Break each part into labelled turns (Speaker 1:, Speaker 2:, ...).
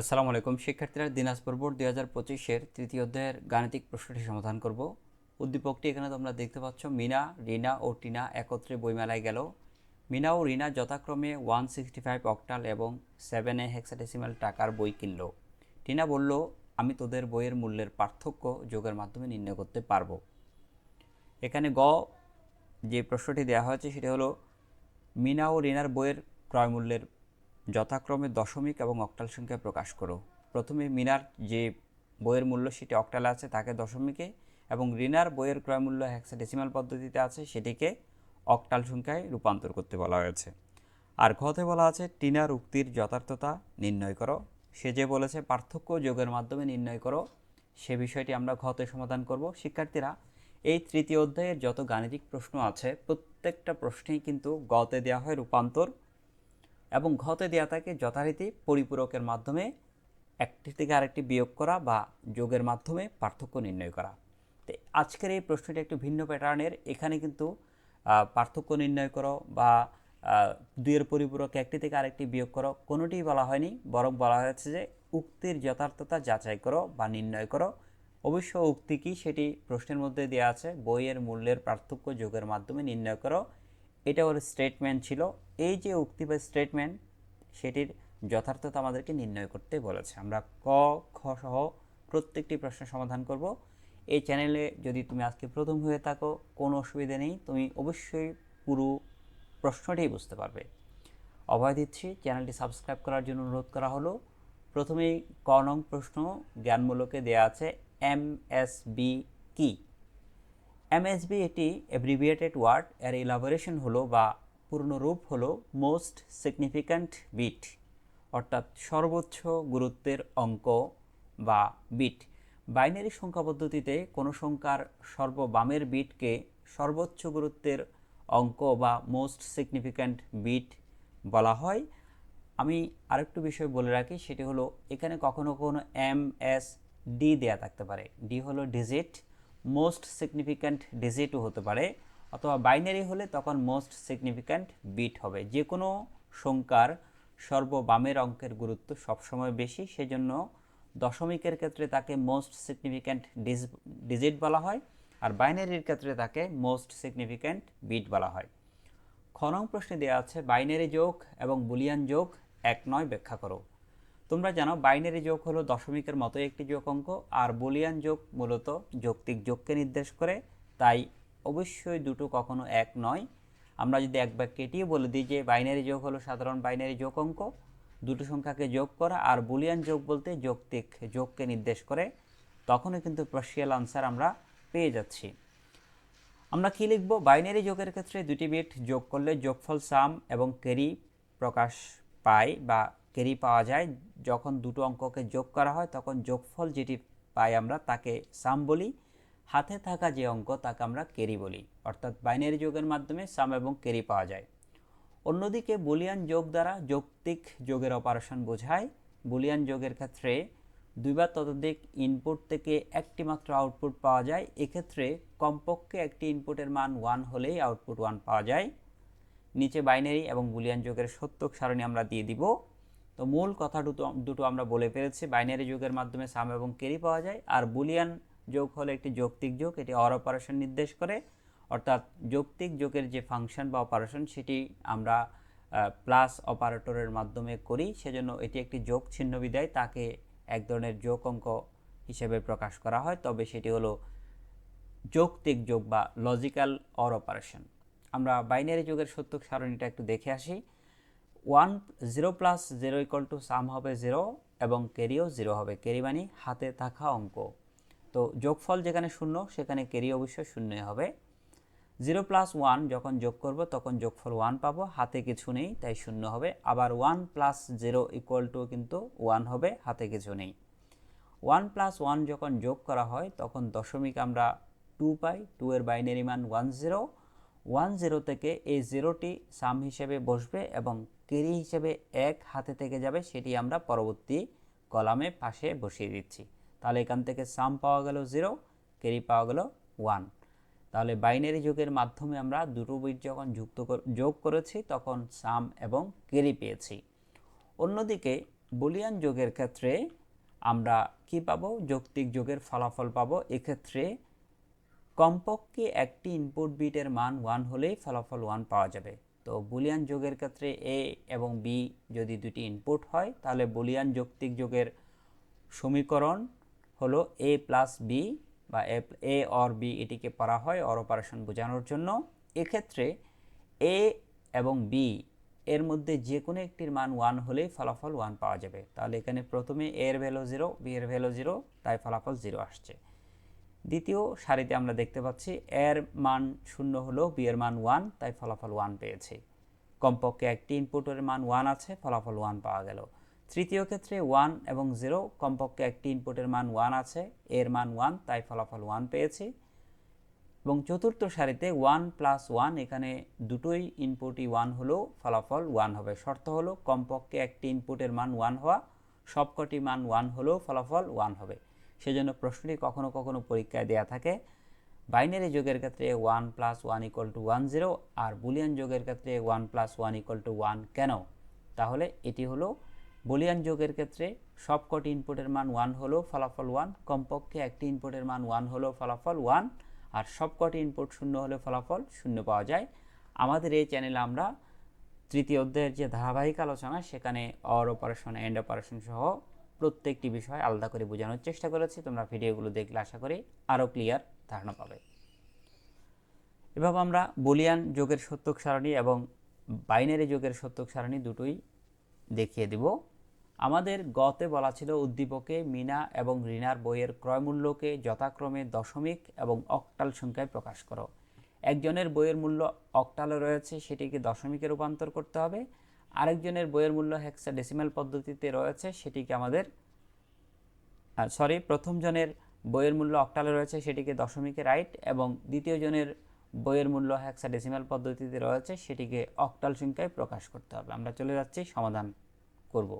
Speaker 1: আসসালামু আলাইকুম। শিক্ষার্থীরা, দিনাজপুর বোর্ড দুই হাজার পঁচিশের তৃতীয় অধ্যায়ের গাণিতিক প্রশ্নটি সমাধান করব। উদ্দীপকটি এখানে তোমরা দেখতে পাচ্ছ, মিনা, রিনা ও টিনা একত্রে বইমেলায় গেল। মিনা ও রিনা যথাক্রমে ওয়ান সিক্সটি ফাইভ অক্টাল এবং সেভেন এ হেক্সাডেসিমাল টাকার বই কিনল। টিনা বলল, আমি তোদের বইয়ের মূল্যের পার্থক্য যোগের মাধ্যমে নির্ণয় করতে পারব। এখানে গ, যে প্রশ্নটি দেওয়া হয়েছে সেটি হলো, মিনা ও রিনার বইয়ের ক্রয় মূল্যের যথাক্রমে দশমিক এবং অক্টাল সংখ্যায় প্রকাশ করো। প্রথমে মিনার যে বইয়ের মূল্য সেটি অক্টালে আছে, তাকে দশমিকে এবং রিনার বইয়ের ক্রয় মূল্য হেক্সাডেসিমাল পদ্ধতিতে আছে, সেটিকে অক্টাল সংখ্যায় রূপান্তর করতে বলা হয়েছে। আর ঘতে বলা আছে, টিনার উক্তির যথার্থতা নির্ণয় করো। সে যে বলেছে, পার্থক্য যোগের মাধ্যমে নির্ণয় করো, সে বিষয়টি আমরা ঘতে সমাধান করব। শিক্ষার্থীরা, এই তৃতীয় অধ্যায়ের যত গাণিতিক প্রশ্ন আছে, প্রত্যেকটা প্রশ্নেই কিন্তু গতে দেওয়া হয় রূপান্তর। এবং ঘতে দেওয়া থাকে যথারীতি পরিপূরকের মাধ্যমে একটি থেকে আরেকটি বিয়োগ করা বা যোগের মাধ্যমে পার্থক্য নির্ণয় করা। তো আজকের এই প্রশ্নটি একটু ভিন্ন প্যাটার্নের। এখানে কিন্তু পার্থক্য নির্ণয় করো বা দুইয়ের পরিপূরক একটি থেকে আরেকটি বিয়োগ করো। কোনোটিই বলা হয়নি, বরং বলা হয়েছে যে উক্তির যথার্থতা যাচাই করো বা নির্ণয় করো। অবশ্য উক্তি কী সেটি প্রশ্নের মধ্যে দেওয়া আছে। বইয়ের মূল্যের পার্থক্য যোগের মাধ্যমে নির্ণয় করো। এটা ওর স্টেটমেন্ট ছিল। এই যে উক্তি বা স্টেটমেন্ট সেটির যথার্থতা আমাদেরকে নির্ণয় করতে বলেছে। আমরা ক, খ সহ প্রত্যেকটি প্রশ্নের সমাধান করব। এই চ্যানেলে যদি তুমি আজকে প্রথম হয়ে থাকো, কোনো অসুবিধা নেই, তুমি অবশ্যই পুরো প্রশ্নটি বুঝতে পারবে। অভয় দিচ্ছি চ্যানেলটি সাবস্ক্রাইব করার জন্য অনুরোধ করা হলো। প্রথমেই ক নং প্রশ্ন জ্ঞানমূলকে দেওয়া আছে, এম এস বি কি? এমএসবি এটি অ্যাব্রিভিয়েটেড ওয়ার্ড এর ইলাবোরেশন হলো বা পূর্ণরূপ হলো মোস্ট সিগনিফিক্যান্ট বিট অর্থাৎ সর্বোচ্চ গুরুত্বের অঙ্ক বা বিট বাইনারি সংখ্যা পদ্ধতিতে কোনো সংখ্যার সর্ববামের বিটকে সর্বোচ্চ গুরুত্বের অঙ্ক বা মোস্ট সিগনিফিক্যান্ট বিট বলা হয়। আমি আরেকটু বিষয় বলে রাখি, সেটি হলো এখানে কখনো কখনো এম এস ডি দেয়া থাকতে পারে। ডি হলো ডিজিট মোস্ট সিগনিফিক্যান্ট ডিজিটও হতে পারে। অথবা বাইনারি হলে তখন মোস্ট সিগনিফিক্যান্ট বিট হবে। যে কোনো সংখ্যার সর্ববামের অঙ্কের গুরুত্ব সবসময় বেশি, সেজন্য দশমিকের ক্ষেত্রে তাকে মোস্ট সিগনিফিক্যান্ট ডিজিট বলা হয় আর বাইনারির ক্ষেত্রে তাকে মোস্ট সিগনিফিক্যান্ট বিট বলা হয়। খ নং প্রশ্নে দেওয়া আছে, বাইনারি যোগ এবং বুলিয়ান যোগ এক নয় ব্যাখ্যা করো। তোমরা জানো, বাইনারি যোগ হলো দশমিকের মতো একটি যোগ অঙ্ক, আর বুলিয়ান যোগ মূলত যৌক্তিক যোগকে নির্দেশ করে, তাই অবশ্যই দুটো কখনো এক নয়। আমরা যদি এক বাক্যে এটিও বলে দিই যে বাইনারি যোগ হলো সাধারণ বাইনারি যোগ অঙ্ক, দুটো সংখ্যাকে যোগ করা আর বুলিয়ান যোগ বলতে যৌক্তিক যোগকে নির্দেশ করে তখনও কিন্তু প্রশিয়াল আনসার আমরা পেয়ে যাচ্ছি। আমরা কি লিখব? বাইনারি যোগের ক্ষেত্রে দুটি বিট যোগ করলে যোগফল সাম এবং ক্যারি প্রকাশ পায় বা ক্যারি পাওয়া যায়। যখন দুটো অঙ্ককে যোগ করা হয়, তখন যোগফল যেটি পাই আমরা তাকে সাম বলি। হাতে থাকা যে অঙ্ক তাকে আমরা কেরি বলি, অর্থাৎ বাইনারি যোগের মাধ্যমে সাম এবং কেরি পাওয়া যায়। অন্যদিকে বুলিয়ান যোগ দ্বারা যৌক্তিক যোগের অপারেশন বোঝায়। বুলিয়ান যোগের ক্ষেত্রে দুইবার ততোধিক ইনপুট থেকে একটি মাত্র আউটপুট পাওয়া যায়। এক্ষেত্রে কমপক্ষে একটি ইনপুটের মান ওয়ান হলেই আউটপুট ওয়ান পাওয়া যায়। নিচে বাইনারি এবং বুলিয়ান যোগের সত্যক সারণী আমরা দিয়ে দিব। তো মূল কথা দুটো আমরা বলে ফেলেছি। বাইনারি যোগের মাধ্যমে সাম এবং কেরি পাওয়া যায়। আর বুলিয়ান যোগ হলো একটি যৌক্তিক যোগ, এটি অর অপারেশন নির্দেশ করে। অর্থাৎ যৌক্তিক যোগের যে ফাংশন বা অপারেশন সেটি আমরা প্লাস অপারেটরের মাধ্যমে করি। সেজন্য এটি একটি যোগ চিহ্ন বিদায়, তাকে এক ধরনের যোগ অঙ্ক হিসেবে প্রকাশ করা হয়। তবে সেটি হলো যৌক্তিক যোগ বা লজিক্যাল অর অপারেশন আমরা বাইনারি যোগের সত্যক সারণীটা একটু দেখে আসি। One zero plus zero equal to sum হবে জিরো এবং কেরিও জিরো হবে। কেরি মানে হাতে থাকা অঙ্ক। তো যোগফল যেখানে শূন্য, সেখানে কেরি অবশ্যই শূন্যই হবে। জিরো প্লাস ওয়ান যখন যোগ করব, তখন যোগফল ওয়ান পাবো। হাতে কিছু নেই, তাই শূন্য হবে। আবার one plus zero equal to কিন্তু ওয়ান হবে, হাতে কিছু নেই। ওয়ান প্লাস ওয়ান যখন যোগ করা হয়, তখন দশমিক আমরা টু পাই। টু এর বাইনারি মান ওয়ান জিরো। ওয়ান জিরো থেকে এই জিরোটি সাম হিসেবে বসবে এবং কেরি হিসেবে এক হাতে থেকে যাবে, সেটি আমরা পরবর্তী কলামে পাশে বসিয়ে দিচ্ছি। তাহলে এখান থেকে সাম পাওয়া গেল জিরো কেরি পাওয়া গেল ওয়ান তাহলে বাইনারি যোগের মাধ্যমে আমরা দুটো বিট যখন যুক্ত যোগ করেছি, তখন সাম এবং কেরি পেয়েছি। অন্যদিকে বুলিয়ান যোগের ক্ষেত্রে আমরা কি পাবো? যৌক্তিক যোগের ফলাফল পাবো। এক্ষেত্রে কমপক্ষে একটি ইনপুট বিটের মান ওয়ান হলেই ফলাফল ওয়ান পাওয়া যাবে। তো বুলিয়ান যোগের ক্ষেত্রে এ এবং বি যদি দুটি ইনপুট হয়, তাহলে বুলিয়ান যৌক্তিক যোগের সমীকরণ হলো এ প্লাস বি বা এ অর বি এটিকে পড়া হয় অর অপারেশন বোঝানোর জন্য। এক্ষেত্রে এ এবং বি এর মধ্যে যে কোনো একটির মান ওয়ান হলেই ফলাফল ওয়ান পাওয়া যাবে। তাহলে এখানে প্রথমে এ এর ভ্যালু জিরো বি এর ভ্যালু জিরো তাই ফলাফল জিরো আসছে। দ্বিতীয় সারিতে আমরা দেখতে পাচ্ছি এর মান শূন্য হলো বি এর মান ওয়ান তাই ফলাফল ওয়ান পেয়েছি। কমপক্ষে একটি ইনপুটের মান ওয়ান আছে, ফলাফল ওয়ান পাওয়া গেল। তৃতীয় ক্ষেত্রে ওয়ান এবং জিরো কমপক্ষে একটি ইনপুটের মান ওয়ান আছে, এর মান ওয়ান তাই ফলাফল ওয়ান পেয়েছি। এবং চতুর্থ সারিতে ওয়ান প্লাস ওয়ান এখানে দুটোই ইনপুটই ওয়ান হলেও ফলাফল ওয়ান হবে। শর্ত হলো, কমপক্ষে একটি ইনপুটের মান ওয়ান হওয়া, সবকটি মান ওয়ান হলেও ফলাফল ওয়ান হবে। সেজন্য প্রশ্নটি কখনো কখনো পরীক্ষায় দেয়া থাকে। বাইনারি যোগের ক্ষেত্রে one plus one equal to one zero R Boolean যোগের ক্ষেত্রে one plus one equal to one কেন? তাহলে এটি হলো বুলিয়ান যোগের ক্ষেত্রে সবকটি ইনপুটের মান ওয়ান হলেও ফলাফল ওয়ান কমপক্ষে একটি ইনপুটের মান ওয়ান হলেও ফলাফল ওয়ান আর সবকটি ইনপুট শূন্য হলে ফলাফল শূন্য পাওয়া যায়। আমাদের এই চ্যানেলে আমরা তৃতীয় অধ্যায়ের যে ধারাবাহিক আলোচনা, সেখানে অর অপারেশন এন্ড অপারেশন সহ প্রত্যেকটি বিষয় আলাদা করে বোঝানোর চেষ্টা করেছি। তোমরা ভিডিওগুলো দেখলে আশা করি আরও ক্লিয়ার ধারণা পাবে। এভাবে আমরা বুলিয়ান যোগের সত্যক সারণী এবং বাইনারি যোগের সত্যক সারণী দুটোই দেখিয়ে দিব। আমাদের গতে বলা ছিল উদ্দীপকে মিনা এবং রিনার বইয়ের ক্রয়মূল্যকে যথাক্রমে দশমিক এবং অক্টাল সংখ্যায় প্রকাশ করো। একজনের বইয়ের মূল্য অক্টালে রয়েছে, সেটিকে দশমিকে রূপান্তর করতে হবে। আরেকজনের বইয়ের মূল্য হেক্সা ডেসিমাল পদ্ধতিতে রয়েছে, সেটিকে আমাদের সরি প্রথম জনের বইয়ের মূল্য অক্টালে রয়েছে, সেটিকে দশমিকে রাইট এবং দ্বিতীয় জনের বইয়ের মূল্য হেক্সা ডেসিমাল পদ্ধতিতে রয়েছে, সেটিকে অক্টাল সংখ্যায় প্রকাশ করতে হবে। আমরা চলে যাচ্ছি সমাধান করব।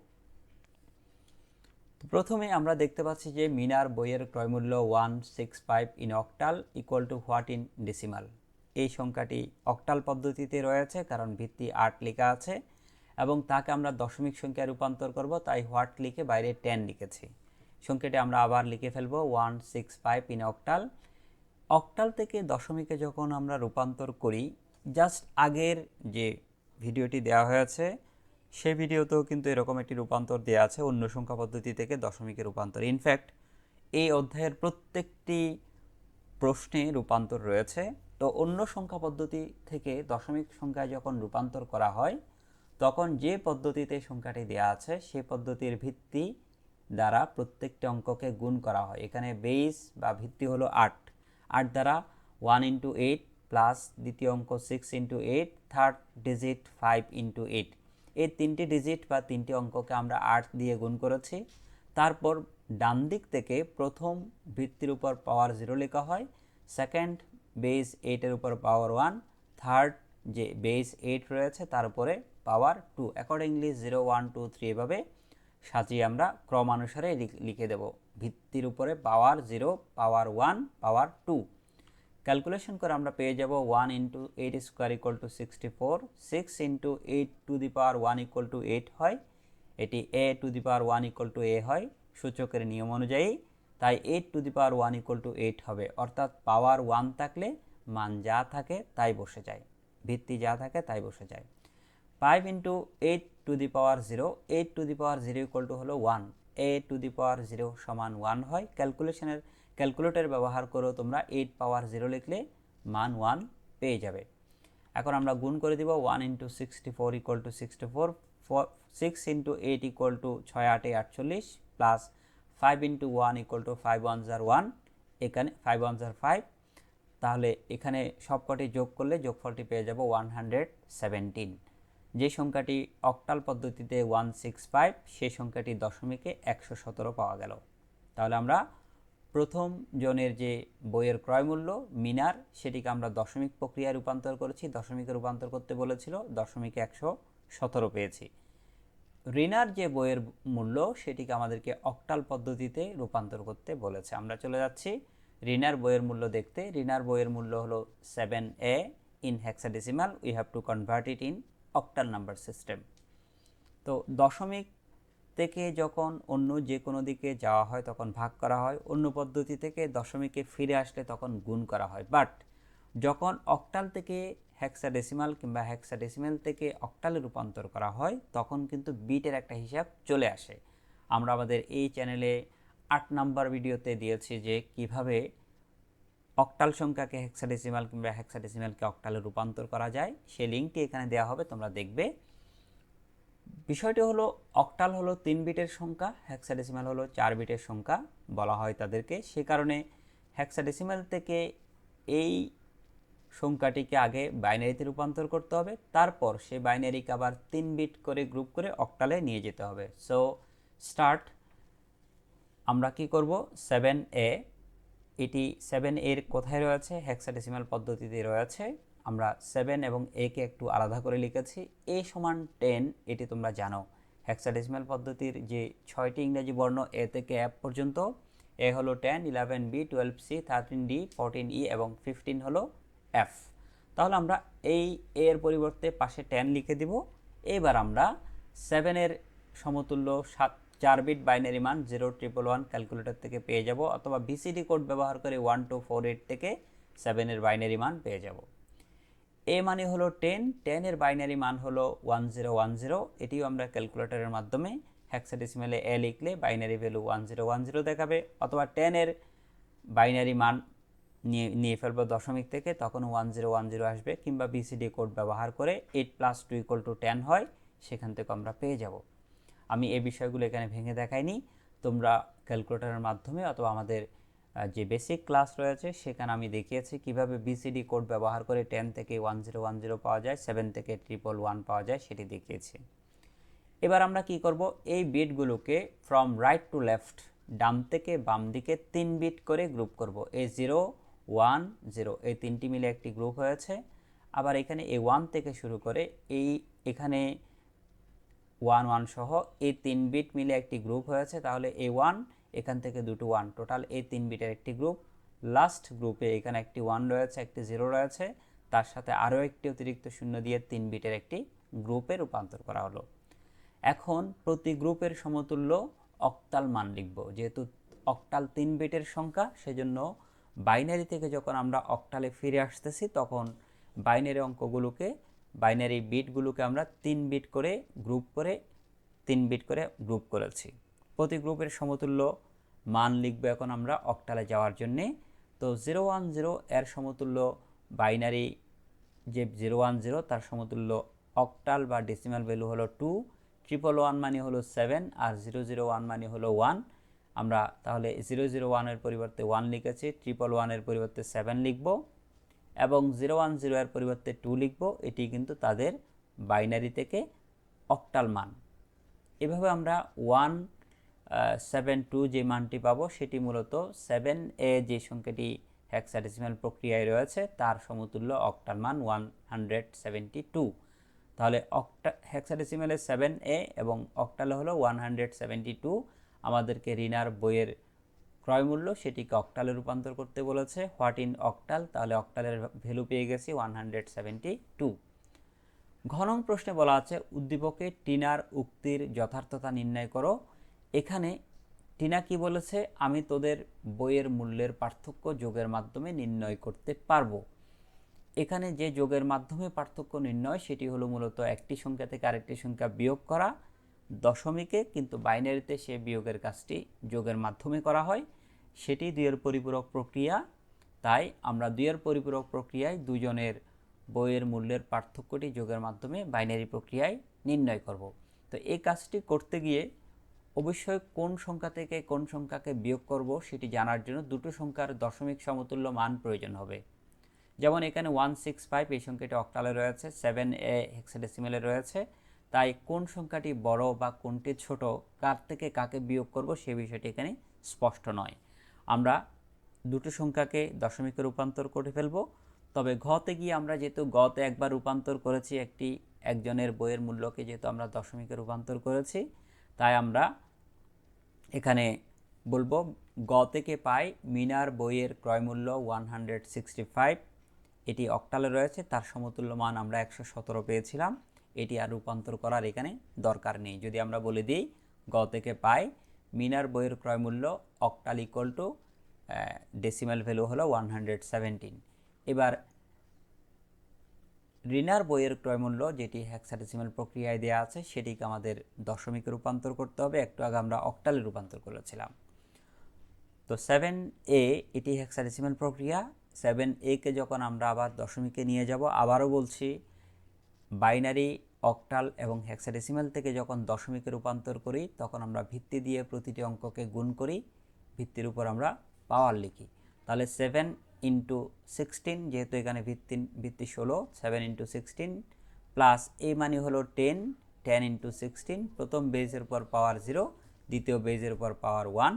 Speaker 1: প্রথমে আমরা দেখতে পাচ্ছি যে মিনার বইয়ের ক্রয়মূল্য one six five in octal equal to what in decimal এই সংখ্যাটি অক্টাল পদ্ধতিতে রয়েছে, কারণ ভিত্তি আট লেখা আছে, এবং তাকে আমরা দশমিক সংখ্যায় রূপান্তর করব, তাই হোয়াট লিখে বাইরে টেন লিখেছি। সংখ্যাটি আমরা আবার লিখে ফেলব one six five in octal octal থেকে দশমিকে যখন আমরা রূপান্তর করি জাস্ট আগের যে ভিডিওটি দেওয়া হয়েছে সেই ভিডিওতেও কিন্তু এরকম একটি রূপান্তর দেওয়া আছে, অন্য সংখ্যা পদ্ধতি থেকে দশমিকে রূপান্তর। ইনফ্যাক্ট এই অধ্যায়ের প্রত্যেকটি প্রশ্নে রূপান্তর রয়েছে। তো অন্য সংখ্যা পদ্ধতি থেকে দশমিক সংখ্যায় যখন রূপান্তর করা হয়, তখন যে পদ্ধতিতে সংখ্যাটি দেওয়া আছে, সেই পদ্ধতির ভিত্তি দ্বারা প্রত্যেকটি অঙ্ককে গুণ করা হয়। এখানে বেস বা ভিত্তি হলো আট। আট দ্বারা ওয়ান ইন্টু এইট প্লাস দ্বিতীয় অঙ্ক six into eight third digit five into eight এই তিনটি ডিজিট বা তিনটি অঙ্ককে আমরা আট দিয়ে গুণ করেছি। তারপর ডান দিক থেকে প্রথম ভিত্তির উপর পাওয়ার জিরো লেখা হয় সেকেন্ড বেস এইটের উপর পাওয়ার ওয়ান থার্ড যে বেস এইট রয়েছে তার উপরে power two accordingly zero one two three এভাবে সাজিয়ে আমরা ক্রমানুসারে লিখে দেব। ভিত্তির উপরে power zero power one power two calculation করে আমরা পেয়ে যাব one into eight square equal to sixty four six into eight to the power one equal to eight হয়। এটি A to the power one equal to A হয়, সূচকের নিয়ম অনুযায়ী। তাই eight to the power one equal to eight হবে। অর্থাৎ power one থাকলে মান যা থাকে তাই বসে যায়। ভিত্তি যা থাকে তাই বসে যায়। Five into eight to the power zero eight to the power zero equal to হলো one A to the power zero সমান ওয়ান হয়। ক্যালকুলেশনের ক্যালকুলেটর ব্যবহার করো, তোমরা এইট পাওয়ার জিরো লিখলে মান ওয়ান পেয়ে যাবে। এখন আমরা গুণ করে দিব one into sixty four equal to sixty four six into eight equal to ছয়, আটে আটচল্লিশ plus five into one equal to five one jar one এখানে ফাইভ ওয়ান জার ফাইভ তাহলে এখানে সবকটি যোগ করলে যোগফলটি পেয়ে যাব ওয়ান হান্ড্রেড সেভেন্টিন যে সংখ্যাটি অক্টাল পদ্ধতিতে ওয়ান সিক্স ফাইভ সেই সংখ্যাটি দশমিকে একশো সতেরো পাওয়া গেল। তাহলে আমরা প্রথম জনের যে বইয়ের ক্রয়মূল্য, মিনার, সেটিকে আমরা দশমিক প্রক্রিয়ায় রূপান্তর করেছি। দশমিকে রূপান্তর করতে বলেছিল, দশমিকে একশো সতেরো পেয়েছি। রিনার যে বইয়ের মূল্য, সেটিকে আমাদেরকে অক্টাল পদ্ধতিতে রূপান্তর করতে বলেছে। আমরা চলে যাচ্ছি রিনার বইয়ের মূল্য দেখতে। রিনার বইয়ের মূল্য হলো seven A in hexadecimal we have to convert it in octal number system. তো দশমিক থেকে যখন অন্য যে কোনো দিকে যাওয়া হয় তখন ভাগ করা হয়, অন্য পদ্ধতি থেকে দশমিকে ফিরে আসলে তখন গুণ করা হয়। বাট যখন অক্টাল থেকে হেক্সাডেসিমাল কিংবা হেক্সাডেসিমাল থেকে অক্টালে রূপান্তর করা হয়, তখন কিন্তু বিটের একটা হিসাব চলে আসে। আমরা আমাদের এই চ্যানেলে আট নাম্বার ভিডিওতে দিয়েছি যে কীভাবে অক্টাল সংখ্যাকে হেক্সাডেসিমাল কিংবা হেক্সাডেসিমালকে অক্টালে রূপান্তর করা যায়। সেই লিঙ্কটি এখানে দেওয়া হবে, তোমরা দেখবে। বিষয়টি হলো, অক্টাল হলো তিন বিটের সংখ্যা হেক্সাডেসিমাল হলো চার বিটের সংখ্যা বলা হয় তাদেরকে। সে কারণে হেক্সাডেসিমাল থেকে এই সংখ্যাটিকে আগে বাইনারিতে রূপান্তর করতে হবে, তারপর সে বাইনারিকে আবার তিন বিট করে গ্রুপ করে অক্টালে নিয়ে যেতে হবে। সো স্টার্ট আমরা কি করব? সেভেন এ এটি সেভেন এর কোথায় রয়েছে? হেক্সাডেসিমাল পদ্ধতিতে রয়েছে। আমরা সেভেন এবং এ কে একটু আলাদা করে লিখেছি। এ সমান টেন এটি তোমরা জানো। হেক্সাডেসিমাল পদ্ধতির যে ছয়টি ইংরেজি বর্ণ এ থেকে অ্যাপ পর্যন্ত এ হলো ten eleven B twelve C thirteen D fourteen E এবং ফিফটিন হলো এফ তাহলে আমরা এই এ এর পরিবর্তে পাশে টেন লিখে দিব। এবার আমরা সেভেনের সমতুল্য সাত, চার বিট বাইনারি মান জিরো ট্রিপল ওয়ান ক্যালকুলেটর থেকে পেয়ে যাব, অথবা বিসিডি কোড ব্যবহার করে ওয়ান টু ফোর এইট থেকে সেভেনের বাইনারি মান পেয়ে যাব। এ মানে হলো টেন টেনের বাইনারি মান হলো ওয়ান জিরো ওয়ান জিরো এটিও আমরা ক্যালকুলেটরের মাধ্যমে হ্যাক্সাডেসিমেলে এ লিখলে binary value one zero one zero দেখাবে, অথবা টেনের বাইনারি মান নিয়ে নিয়ে ফেলব দশমিক থেকে, তখন ওয়ান জিরো ওয়ান জিরো আসবে, কিংবা বিসিডি কোড ব্যবহার করে eight plus two equal to ten হয়, সেখান থেকে আমরা পেয়ে যাব। আমি এই বিষয়গুলো এখানে ভেঙে দেখাইনি, তোমরা ক্যালকুলেটরের মাধ্যমে অথবা আমাদের যে বেসিক ক্লাস রয়েছে, সেখানে আমি দেখিয়েছি কীভাবে বিসিডি কোড ব্যবহার করে টেন থেকে ওয়ান জিরো ওয়ান জিরো পাওয়া যায় সেভেন থেকে ট্রিপল ওয়ান পাওয়া যায়, সেটি দেখিয়েছি। এবার আমরা কি করব? এই বিটগুলোকে ফ্রম রাইট টু লেফট ডান থেকে বাম দিকে তিন বিট করে গ্রুপ করব। এই জিরো ওয়ান জিরো এই তিনটি মিলে একটি গ্রুপ হয়েছে। আবার এখানে এই ওয়ান থেকে শুরু করে এই এখানে ওয়ান ওয়ান সহ এই তিন বিট মিলে একটি গ্রুপ হয়েছে। তাহলে এ ওয়ান এখান থেকে দুটো ওয়ান টোটাল এই তিন বিটের একটি গ্রুপ লাস্ট গ্রুপে এখানে একটি ওয়ান রয়েছে, একটি জিরো রয়েছে। তার সাথে আরও একটি অতিরিক্ত শূন্য দিয়ে তিন বিটের একটি গ্রুপে রূপান্তর করা হলো। এখন প্রতি গ্রুপের সমতুল্য অক্টাল মান লিখব। যেহেতু অক্টাল তিন বিটের সংখ্যা, সেজন্য বাইনারি থেকে যখন আমরা অক্টালে ফিরে আসতেছি, তখন বাইনারি অঙ্কগুলোকে বাইনারি বিটগুলোকে আমরা তিন বিট করে গ্রুপ করে, তিন বিট করে গ্রুপ করেছি। প্রতি গ্রুপের সমতুল্য মান লিখব এখন আমরা অক্টালে যাওয়ার জন্যে। তো জিরো ওয়ান জিরো এর সমতুল্য বাইনারি যে জিরো ওয়ান জিরো তার সমতুল্য অক্টাল বা ডেসিমাল ভ্যালু হলো টু ট্রিপল ওয়ান মানে হলো সেভেন আর জিরো জিরো ওয়ান মানে হলো ওয়ান আমরা তাহলে জিরো জিরো ওয়ানের পরিবর্তে ওয়ান লিখেছি ট্রিপল ওয়ানের পরিবর্তে সেভেন লিখব এবং জিরো ওয়ান জিরো এর পরিবর্তে টু লিখব। এটি কিন্তু তাদের বাইনারি থেকে অক্টাল মান। এভাবে আমরা ওয়ান সেভেন টু যে মানটি পাবো, সেটি মূলত সেভেন এ যে সংখ্যাটি হ্যাক্সাডেসিমাল প্রক্রিয়ায় রয়েছে, তার সমতুল্য অক্টাল মান ওয়ান হান্ড্রেড সেভেন্টি টু তাহলে অক্টা হ্যাক্সাডেসিমালে সেভেন এ এবং অক্টালে হলো ওয়ান হান্ড্রেড সেভেন্টি টু আমাদেরকে রিনার বইয়ের ক্রয় মূল্য সেটিকে অক্টালে রূপান্তর করতে বলেছে। হোয়াট ইন অক্টাল তাহলে অক্টালের ভ্যালু পেয়ে গেছি ওয়ান হান্ড্রেড সেভেন্টি টু ঘনং প্রশ্নে বলা আছে, উদ্দীপকে টিনার উক্তির যথার্থতা নির্ণয় করো। এখানে টিনা কি বলেছে? আমি তোদের বইয়ের মূল্যের পার্থক্য যোগের মাধ্যমে নির্ণয় করতে পারব। এখানে যে যোগের মাধ্যমে পার্থক্য নির্ণয়, সেটি হলো মূলত একটি সংখ্যা থেকে আরেকটি সংখ্যা বিয়োগ করা দশমিকে, কিন্তু বাইনারিতে সে বিয়োগের কাজটি যোগের মাধ্যমে করা হয়। সেটি দুইয়ের পরিপূরক প্রক্রিয়া। তাই আমরা দুইয়ের পরিপূরক প্রক্রিয়ায় দুজনের বইয়ের মূল্যের পার্থক্যটি যোগের মাধ্যমে বাইনারি প্রক্রিয়ায় নির্ণয় করব। তো এই কাজটি করতে গিয়ে অবশ্যই কোন সংখ্যা থেকে কোন সংখ্যাকে বিয়োগ করব সেটি জানার জন্য দুটো সংখ্যার দশমিক সমতুল্য মান প্রয়োজন হবে। যেমন এখানে ওয়ান সিক্স ফাইভ এই সংখ্যাটি অক্টালে রয়েছে, সেভেন এ হেক্সাডেসিমেলে রয়েছে। তাই কোন সংখ্যাটি বড় বা কোনটি ছোট, কার থেকে কাকে বিয়োগ করব সে বিষয়টি এখানে স্পষ্ট নয়। আমরা দুটো সংখ্যাকে দশমিকে রূপান্তর করে ফেলব। তবে ঘতে গিয়ে আমরা যেহেতু গতে একবার রূপান্তর করেছি, একটি একজনের বইয়ের মূল্যকে যেহেতু আমরা দশমিকে রূপান্তর করেছি তাই আমরা এখানে বলব গ থেকে পাই মিনার বইয়ের ক্রয় মূল্য ওয়ান হান্ড্রেড সিক্সটি ফাইভ। এটি অক্টালে রয়েছে, তার সমতুল্য মান আমরা একশো সতেরো পেয়েছিলাম। এটি আর রূপান্তর করার এখানে দরকার নেই। যদি আমরা বলে দিই গ থেকে পাই মিনার বইয়ের ক্রয় মূল্য octal equal to decimal value হলো ওয়ান হান্ড্রেড সেভেন্টিন। এবার রিনার বইয়ের ক্রয় মূল্য যেটি হ্যাক্সাডেসিমাল প্রক্রিয়ায় দেওয়া আছে, সেটিকে আমাদের দশমিকে রূপান্তর করতে হবে। একটু আগে আমরা অক্টালে রূপান্তর করেছিলাম। তো সেভেন এ এটি হ্যাক্সাডেসিমাল প্রক্রিয়া। সেভেন একে যখন আমরা আবার দশমিকে নিয়ে যাব, আবারও বলছি বাইনারি অক্টাল এবং হেক্সাডেসিমাল থেকে যখন দশমিকে রূপান্তর করি, তখন আমরা ভিত্তি দিয়ে প্রতিটি অঙ্ককে গুণ করি। ভিত্তির উপর আমরা পাওয়ার লিখি। তাহলে সেভেন ইন্টু সিক্সটিন যেহেতু এখানে ভিত্তি ভিত্তি ষোলো সেভেন ইন্টু সিক্সটিন প্লাস এই মানে হলো টেন টেন ইন্টু সিক্সটিন প্রথম বেজের উপর পাওয়ার জিরো দ্বিতীয় বেজের উপর পাওয়ার ওয়ান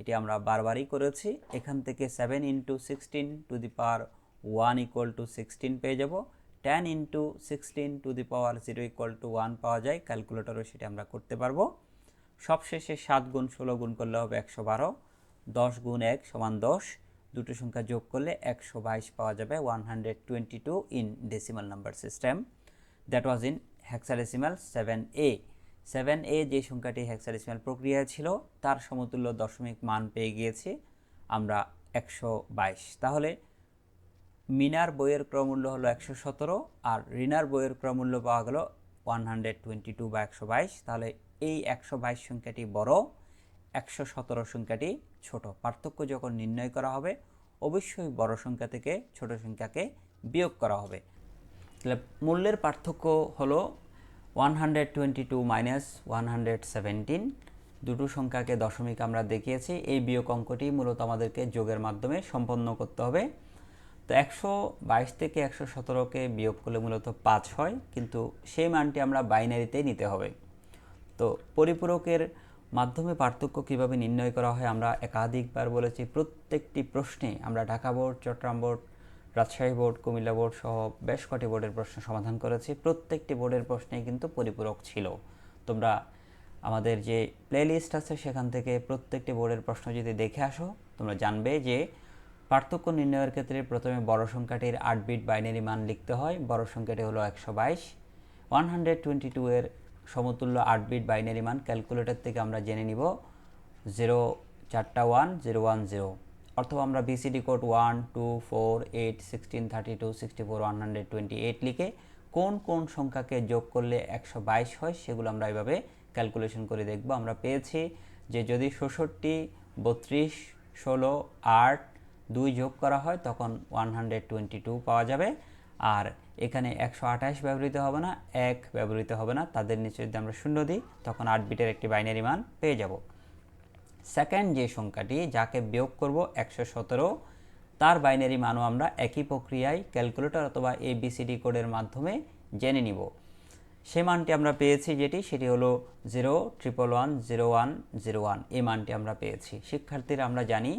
Speaker 1: এটি আমরা বারবারই করেছি। এখান থেকে seven into sixteen to the power one equal to sixteen পেয়ে যাব। Ten into sixteen to the power zero equal to one পাওয়া যায় ক্যালকুলেটরও সেটা আমরা করতে পারব। সবশেষে সাত গুণ ষোলো গুণ করলে হবে একশো বারো, দশ গুণ এক সমান দশ। দুটো সংখ্যা যোগ করলে একশো বাইশ পাওয়া যাবে one hundred twenty two in decimal number system that was in hexadecimal seven A seven A যে সংখ্যাটি হ্যাক্সাডেসিমাল প্রক্রিয়া ছিল, তার সমতুল্য দশমিক মান পেয়ে গিয়েছি আমরা একশো বাইশ। তাহলে মিনার বইয়ের ক্রমূল্য হলো একশো সতেরো আর রিনার বইয়ের ক্রমূল্য পাওয়া গেল ওয়ান হান্ড্রেড টোয়েন্টি টু বা একশো বাইশ। তাহলে এই একশো বাইশ সংখ্যাটি বড়। একশো সতেরো সংখ্যাটি ছোট। পার্থক্য যখন নির্ণয় করা হবে, অবশ্যই বড় সংখ্যা থেকে ছোট সংখ্যাকে বিয়োগ করা হবে। তাহলে মূল্যের পার্থক্য হলো one hundred twenty two minus one hundred seventeen দুটো সংখ্যাকে দশমিক আমরা দেখিয়েছি, এই বিয়োগ অঙ্কটি মূলত আমাদেরকে যোগের মাধ্যমে সম্পন্ন করতে হবে। তো একশো বাইশ থেকে একশো সতেরোকে বিয়োগ করলে মূলত পাঁচ হয়, কিন্তু সেই মানটি আমরা বাইনারিতেই নিতে হবে। তো পরিপূরকের মাধ্যমে পার্থক্য কীভাবে নির্ণয় করা হয় আমরা একাধিকবার বলেছি। প্রত্যেকটি প্রশ্নে আমরা Dhaka board, Chittagong board, Rajshahi board, Comilla board সহ বেশ কটি বোর্ডের প্রশ্ন সমাধান করেছি। প্রত্যেকটি বোর্ডের প্রশ্নেই কিন্তু পরিপূরক ছিল। তোমরা আমাদের যে প্লেলিস্ট আছে সেখান থেকে প্রত্যেকটি বোর্ডের প্রশ্ন যদি দেখে আসো, তোমরা জানবে যে পার্থক্য নির্ণয়ের ক্ষেত্রে প্রথমে বড় সংখ্যাটির আট বিট বাইনারি মান লিখতে হয়। বড় সংখ্যাটি হলো একশো বাইশ। ওয়ান হান্ড্রেড টোয়েন্টি টু এর সমতুল্য আট বিট বাইনারি মান ক্যালকুলেটর থেকে আমরা জেনে নিব জিরো চারটা ওয়ান, জিরো ওয়ান, জিরো। অথবা আমরা BCD code one, two, four, eight, sixteen, thirty two, sixty four, one hundred twenty eight লিখে কোন কোন সংখ্যাকে যোগ করলে একশো বাইশ হয় সেগুলো আমরা এইভাবে ক্যালকুলেশন করে দেখব। আমরা পেয়েছি যে যদি ষষট্টি, বত্রিশ, ষোলো, আট, দুই যোগ করা হয় তখন ওয়ান হান্ড্রেড টোয়েন্টি টু পাওয়া যাবে। আর এখানে একশো আঠাশ ব্যবহৃত হবে না, এক ব্যবহৃত হবে না। তাদের নিচে যদি আমরা শূন্য দিই, তখন আট বিটের একটি বাইনারি মান পেয়ে যাব। সেকেন্ড যে সংখ্যাটি, যাকে বিয়োগ করব একশো সতেরো, তার বাইনারি মানও আমরা একই প্রক্রিয়ায় ক্যালকুলেটর অথবা এবিসিডি কোডের মাধ্যমে জেনে নিব। সে মানটি আমরা পেয়েছি যেটি, সেটি হলো zero triple one zero one zero one. এই মানটি আমরা পেয়েছি। শিক্ষার্থীরা, আমরা জানি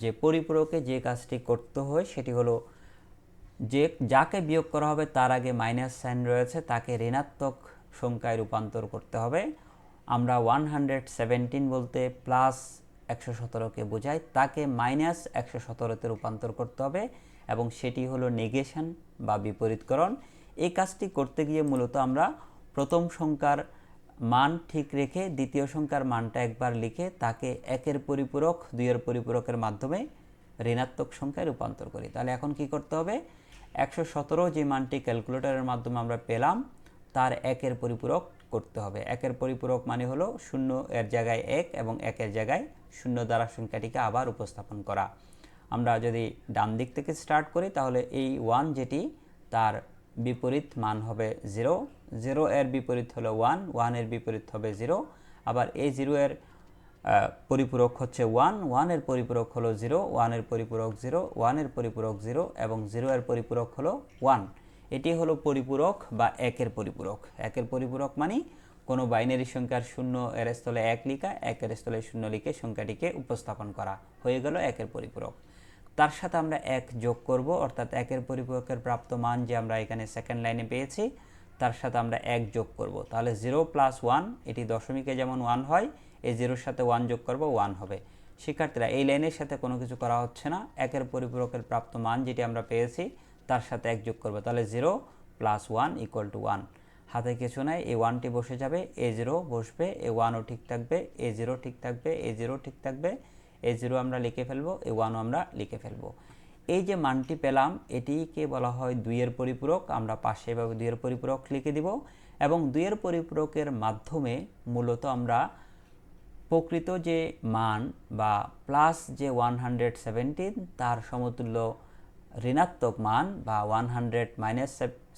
Speaker 1: যে পরিপূরকে যে কাজটি করতে হয়, সেটি হলো যে যাকে বিয়োগ করা হবে তার আগে মাইনাস সাইন রয়েছে, তাকে ঋণাত্মক সংখ্যায় রূপান্তর করতে হবে। আমরা ওয়ান হান্ড্রেড সেভেন্টিন বলতে প্লাস একশো সতেরোকে বোঝাই, তাকে মাইনাস একশো সতেরোতে রূপান্তর করতে হবে এবং সেটি হলো নেগেশন বা বিপরীতকরণ। এই কাজটি করতে গিয়ে মূলত আমরা প্রথম সংখ্যার মান ঠিক রেখে দ্বিতীয় সংখ্যার মানটা একবার লিখে তাকে একের পরিপূরক, দুইয়ের পরিপূরকের মাধ্যমে ঋণাত্মক সংখ্যায় রূপান্তর করি। তাহলে এখন কি করতে হবে? একশো সতেরো যে মানটি ক্যালকুলেটরের মাধ্যমে আমরা পেলাম, তার একের পরিপূরক করতে হবে। একের পরিপূরক মানে হলো শূন্য এর জায়গায় এক এবং একের জায়গায় শূন্য দ্বারা সংখ্যাটিকে আবার উপস্থাপন করা। আমরা যদি ডান দিক থেকে স্টার্ট করি, তাহলে এই ওয়ান যেটি, তার বিপরীত মান হবে জিরো জিরো এর বিপরীত হলো ওয়ান ওয়ানের বিপরীত হবে জিরো আবার এই জিরো এর পরিপূরক হচ্ছে ওয়ান ওয়ানের পরিপূরক হলো জিরো ওয়ানের পরিপূরক জিরো ওয়ানের পরিপূরক জিরো এবং জিরো এর পরিপূরক হলো ওয়ান এটি হলো পরিপূরক বা একের পরিপূরক। একের পরিপূরক মানে কোনো বাইনারি সংখ্যার শূন্য এর স্থলে এক লিখা, একের স্থলে শূন্য লিখে সংখ্যাটিকে উপস্থাপন করা। হয়ে গেল একের পরিপূরক। তার সাথে আমরা এক যোগ করব, অর্থাৎ একের পরিপূরকের প্রাপ্ত মান যে আমরা এখানে সেকেন্ড লাইনে পেয়েছি, তার সাথে আমরা এক যোগ করব। তাহলে জিরো প্লাস ওয়ান এটি দশমিকে যেমন ওয়ান হয় এই জিরোর সাথে ওয়ান যোগ করব ওয়ান হবে। শিক্ষার্থীরা, এই লাইনের সাথে কোনো কিছু করা হচ্ছে না। একের পরিপূরকের প্রাপ্ত মান যেটি আমরা পেয়েছি, তার সাথে এক যোগ করব। তাহলে zero plus one equal to one হাতে কিছু নাই, এই ওয়ানটি বসে যাবে এ জিরো বসবে এ ওয়ানও ঠিক থাকবে এ জিরো ঠিক থাকবে এ জিরো ঠিক থাকবে এ জিরো আমরা লিখে ফেলব এ ওয়ানও আমরা লিখে ফেলব। এই যে মানটি পেলাম, এটিকে বলা হয় দুইয়ের পরিপূরক। আমরা পাশে এভাবে দুইয়ের পরিপূরক লিখে দিব। এবং দুইয়ের পরিপূরকের মাধ্যমে মূলত আমরা প্রকৃত যে মান বা প্লাস যে ওয়ান হান্ড্রেড সেভেন্টিন তার সমতুল্য ঋণাত্মক মান বা ওয়ান হান্ড্রেড মাইনাস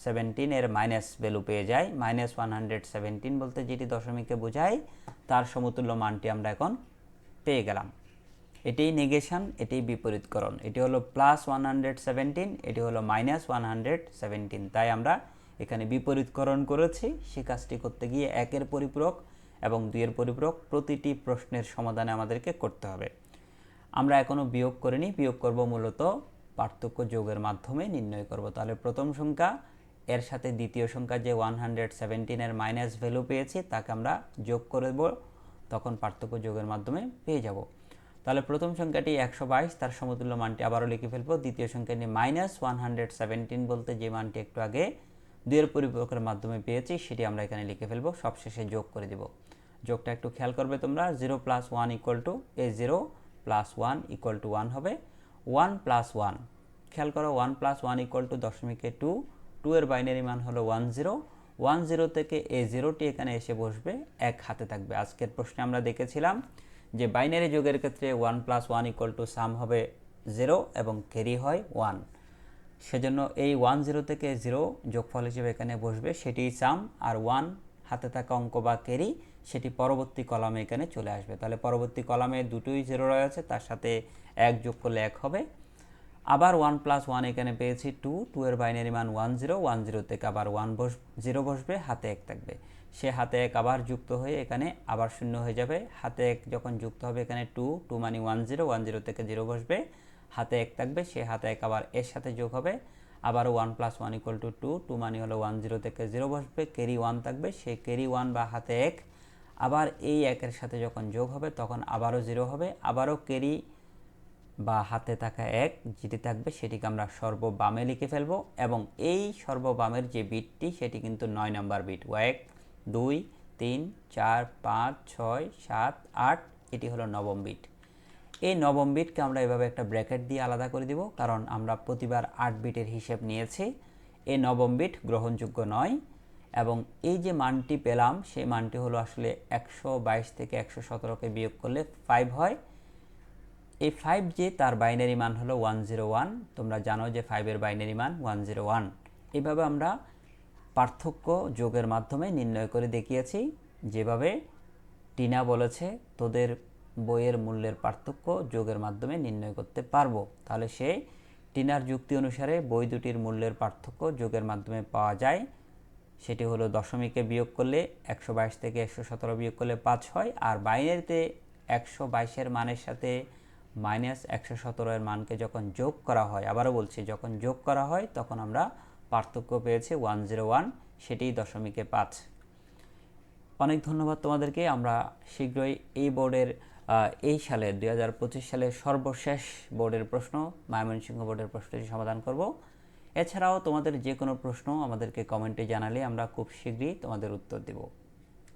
Speaker 1: সেভেন্টিনের মাইনাস ভ্যালু পেয়ে যায়। মাইনাস ওয়ান হান্ড্রেড সেভেন্টিন বলতে যেটি দশমিকে বোঝায়, তার সমতুল্য মানটি আমরা এখন পেয়ে গেলাম। এটি নেগেশন এটি বিপরীতকরণ। এটি হলো প্লাস ওয়ান হান্ড্রেড সেভেন্টিন এটি হলো মাইনাস ওয়ান হান্ড্রেড সেভেন্টিন তাই আমরা এখানে বিপরীতকরণ করেছি। সে কাজটি করতে গিয়ে একের পরিপূরক এবং দুইয়ের পরিপূরক প্রতিটি প্রশ্নের সমাধানে আমাদেরকে করতে হবে। আমরা এখনও বিয়োগ করিনি, বিয়োগ করব মূলত পার্থক্য যোগের মাধ্যমে নির্ণয় করব। তাহলে প্রথম সংখ্যা, এর সাথে দ্বিতীয় সংখ্যা যে ওয়ান হান্ড্রেড সেভেন্টিনের মাইনাস ভ্যালু পেয়েছি, তাকে আমরা যোগ করে দেব, তখন পার্থক্য যোগের মাধ্যমে পেয়ে যাব। তাহলে প্রথম সংখ্যাটি একশো বাইশ, তার সমতুল্য মানটি আবারও লিখে ফেলব। দ্বিতীয় সংখ্যাটি মাইনাস ওয়ান হান্ড্রেড সেভেন্টিন বলতে যে মানটি একটু আগে দুইয়ের পরিপূরকের মাধ্যমে পেয়েছি, সেটি আমরা এখানে লিখে ফেলব, সবশেষে যোগ করে দেব। যোগটা একটু খেয়াল করবে তোমরা zero plus one equal to A zero plus one equal to one হবে। ওয়ান প্লাস ওয়ান খেয়াল করো one plus one equal to দশমিকে two two এর বাইনারি মান হলো ওয়ান জিরো ওয়ান জিরো থেকে এ জিরোটি এখানে এসে বসবে, এক হাতে থাকবে। আজকের প্রশ্নে আমরা দেখেছিলাম যে বাইনারি যোগের ক্ষেত্রে one plus one equal to sum হবে জিরো এবং ক্যারি হয় ওয়ান সেজন্য এই ওয়ান জিরো থেকে জিরো যোগফল হিসেবে এখানে বসবে সেটি সাম আর ওয়ান হাতে থাকা অঙ্ক বা ক্যারি, সেটি পরবর্তী কলামে এখানে চলে আসবে। তাহলে পরবর্তী কলামে দুটোই জিরো রয়েছে তার সাথে এক যোগ করলে এক হবে। আবার ওয়ান প্লাস ওয়ান এখানে পেয়েছি টু টু এর বাইনারি মান ওয়ান জিরো ওয়ান জিরো থেকে আবার ওয়ান বস জিরো বসবে, হাতে এক থাকবে। সে হাতে এক আবার যুক্ত হয়ে এখানে আবার শূন্য হয়ে যাবে। হাতে এক যখন যুক্ত হবে এখানে টু টু মানে ওয়ান জিরো ওয়ান জিরো থেকে জিরো বসবে। হাতে এক থাকবে, সে হাতে এক আবার এর সাথে যোগ হবে। আবার one plus one equal to two two মানে হলো ওয়ান জিরো থেকে জিরো বসবে ক্যারি ওয়ান থাকবে, সে ক্যারি ওয়ান বা হাতে এক। আবার এই একের সাথে যখন যোগ হবে, তখন আবারও জিরো হবে, আবারও ক্যারি বা হাতে থাকা এক যেটি থাকবে, সেটিকে আমরা সর্ববামে লিখে ফেলব এবং এই সর্ববামের যে বিটটি, সেটি কিন্তু নয় নাম্বার বিট। এক, দুই, তিন, চার, পাঁচ, ছয়, সাত, আট, এটি হলো নবম বিট। এই নবম বিটকে আমরা এভাবে একটা ব্র্যাকেট দিয়ে আলাদা করে দিব, কারণ আমরা প্রতিবার আট বিটের হিসেব নিয়েছি। এই নবম বিট গ্রহণযোগ্য নয় এবং এই যে মানটি পেলাম, সেই মানটি হলো আসলে একশো বাইশ থেকে একশো সতেরোকে বিয়োগ করলে ফাইভ হয়। এই ফাইভ যে তার বাইনারি মান হলো ওয়ান জিরো ওয়ান তোমরা জানো যে ফাইভের বাইনারি মান ওয়ান জিরো ওয়ান এইভাবে আমরা পার্থক্য যোগের মাধ্যমে নির্ণয় করে দেখিয়েছি, যেভাবে টিনা বলেছে, তোদের বইয়ের মূল্যের পার্থক্য যোগের মাধ্যমে নির্ণয় করতে পারব। তাহলে সেই টিনার যুক্তি অনুসারে বই দুটির মূল্যের পার্থক্য যোগের মাধ্যমে পাওয়া যায়। সেটি হলো দশমিকে বিয়োগ করলে একশো বাইশ থেকে একশো সতেরো বিয়োগ করলে পাঁচ হয়, আর বাইনারিতে একশো বাইশের মানের সাথে মাইনাস একশো সতেরোর মানকে যখন যোগ করা হয়, আবারও বলছি, যখন যোগ করা হয়, তখন আমরা পার্থক্য পেয়েছি ওয়ান জিরো ওয়ান সেটি দশমিকে পাঁচ। অনেক ধন্যবাদ তোমাদেরকে, আমরা শীঘ্রই এই বোর্ডের এই সালে, দুই হাজার পঁচিশ সালের সর্বশেষ বোর্ডের প্রশ্ন, ময়মনসিংহ বোর্ডের প্রশ্নটি সমাধান করব। এছাড়াও তোমাদের যে কোনো প্রশ্ন আমাদেরকে কমেন্টে জানালে আমরা খুব শীঘ্রই তোমাদের উত্তর দেব।